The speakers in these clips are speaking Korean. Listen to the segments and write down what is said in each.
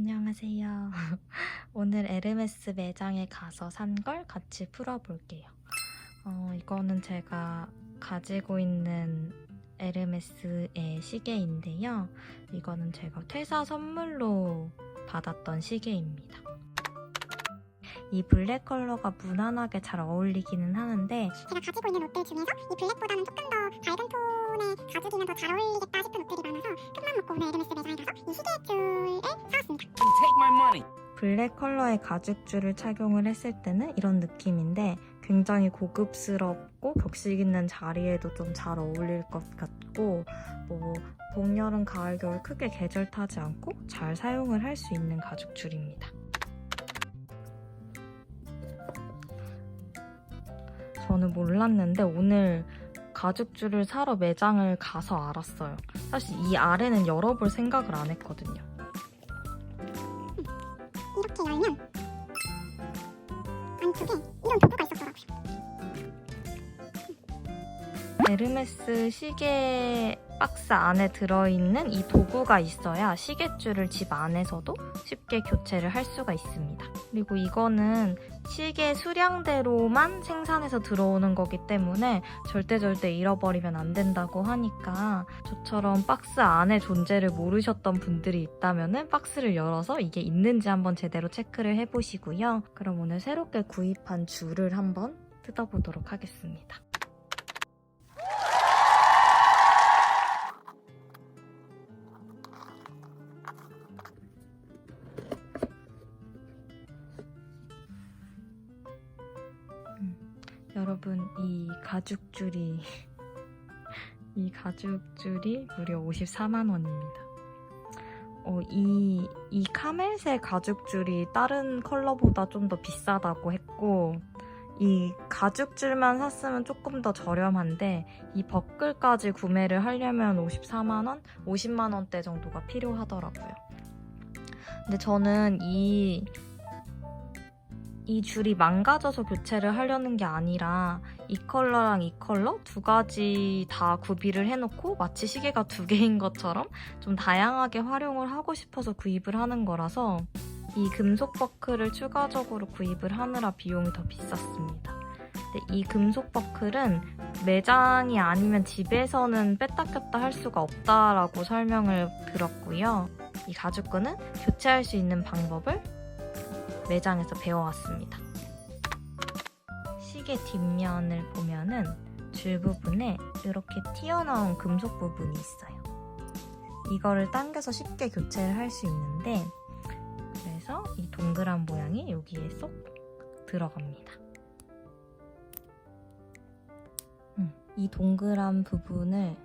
안녕하세요. 오늘 에르메스 매장에 가서 산 걸 같이 풀어볼게요. 어, 이거는 제가 가지고 있는 에르메스의 시계인데요. 이거는 제가 퇴사 선물로 받았던 시계입니다. 이 블랙 컬러가 무난하게 잘 어울리기는 하는데 제가 가지고 있는 옷들 중에서 이 블랙보다는 조금 더 밝은 톤 의 가죽이면 더 잘 어울리겠다 싶은 옷들이 많아서 큰맘 먹고 오늘 에르메스 매장에 가서 이 시계줄을 사왔습니다. Take my money. 블랙 컬러의 가죽줄을 착용을 했을 때는 이런 느낌인데 굉장히 고급스럽고 격식 있는 자리에도 좀 잘 어울릴 것 같고 뭐 봄, 여름, 가을, 겨울 크게 계절 타지 않고 잘 사용을 할 수 있는 가죽줄입니다. 저는 몰랐는데 오늘 가죽줄을 사러 매장을 가서 알았어요. 사실 이 아래는 열어볼 생각을 안 했거든요. 이렇게 열면 안쪽에 이런 도구가 있었더라고요. 에르메스 시계 박스 안에 들어있는 이 도구가 있어야 시계줄을 집 안에서도 쉽게 교체를 할 수가 있습니다. 그리고 이거는 시계 수량대로만 생산해서 들어오는 거기 때문에 절대 절대 잃어버리면 안 된다고 하니까 저처럼 박스 안에 존재를 모르셨던 분들이 있다면 박스를 열어서 이게 있는지 한번 제대로 체크를 해보시고요. 그럼 오늘 새롭게 구입한 줄을 한번 뜯어보도록 하겠습니다. 여러분 이 가죽줄이 이 가죽줄이 무려 54만 원입니다. 어, 이, 이 카멜색 가죽줄이 다른 컬러보다 좀 더 비싸다고 했고 이 가죽줄만 샀으면 조금 더 저렴한데 이 버클까지 구매를 하려면 54만 원, 50만 원대 정도가 필요하더라고요. 근데 저는 이 이 줄이 망가져서 교체를 하려는 게 아니라 이 컬러랑 이 컬러 두 가지 다 구비를 해놓고 마치 시계가 두 개인 것처럼 좀 다양하게 활용을 하고 싶어서 구입을 하는 거라서 이 금속 버클을 추가적으로 구입을 하느라 비용이 더 비쌌습니다. 이 금속 버클은 매장이 아니면 집에서는 뺐다 꼈다 할 수가 없다라고 설명을 들었고요. 이 가죽끈은 교체할 수 있는 방법을 매장에서 배워왔습니다. 시계 뒷면을 보면은 줄 부분에 이렇게 튀어나온 금속 부분이 있어요. 이거를 당겨서 쉽게 교체를 할 수 있는데 그래서 이 동그란 모양이 여기에 쏙 들어갑니다. 음, 이 동그란 부분을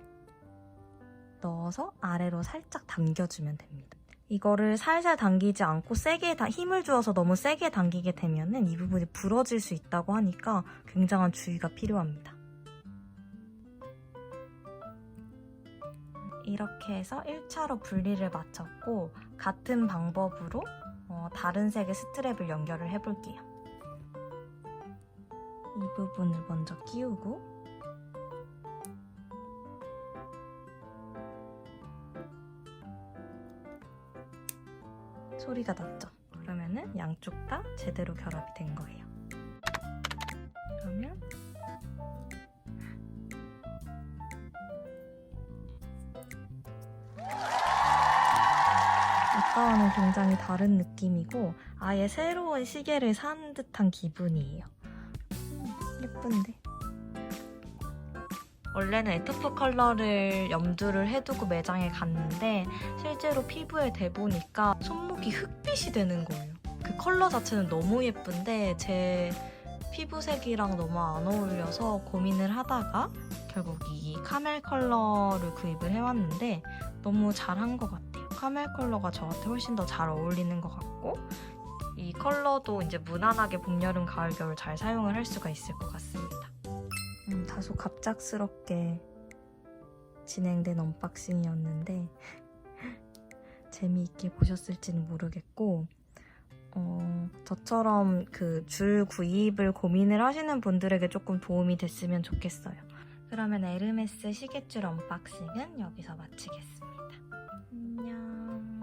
넣어서 아래로 살짝 당겨주면 됩니다. 이거를 살살 당기지 않고 세게 다 힘을 주어서 너무 세게 당기게 되면은 이 부분이 부러질 수 있다고 하니까 굉장한 주의가 필요합니다. 이렇게 해서 1차로 분리를 마쳤고 같은 방법으로 어, 다른 색의 스트랩을 연결을 해볼게요. 이 부분을 먼저 끼우고 소리가 났죠? 그러면은 양쪽 다 제대로 결합이 된 거예요. 그러면 아까와는 굉장히 다른 느낌이고 아예 새로운 시계를 산 듯한 기분이에요. 음, 예쁜데? 원래는 에토프 컬러를 염두를 해두고 매장에 갔는데 실제로 피부에 대보니까 손목이 흑빛이 되는 거예요. 그 컬러 자체는 너무 예쁜데 제 피부색이랑 너무 안 어울려서 고민을 하다가 결국 이 카멜 컬러를 구입을 해왔는데 너무 잘한 것 같아요. 카멜 컬러가 저한테 훨씬 더 잘 어울리는 것 같고 이 컬러도 이제 무난하게 봄, 여름, 가을, 겨울 잘 사용을 할 수가 있을 것 같습니다. 음, 다소 갑작스럽게 진행된 언박싱이었는데 재미있게 보셨을지는 모르겠고 어, 저처럼 그 줄 구입을 고민을 하시는 분들에게 조금 도움이 됐으면 좋겠어요. 그러면 에르메스 시계줄 언박싱은 여기서 마치겠습니다. 음.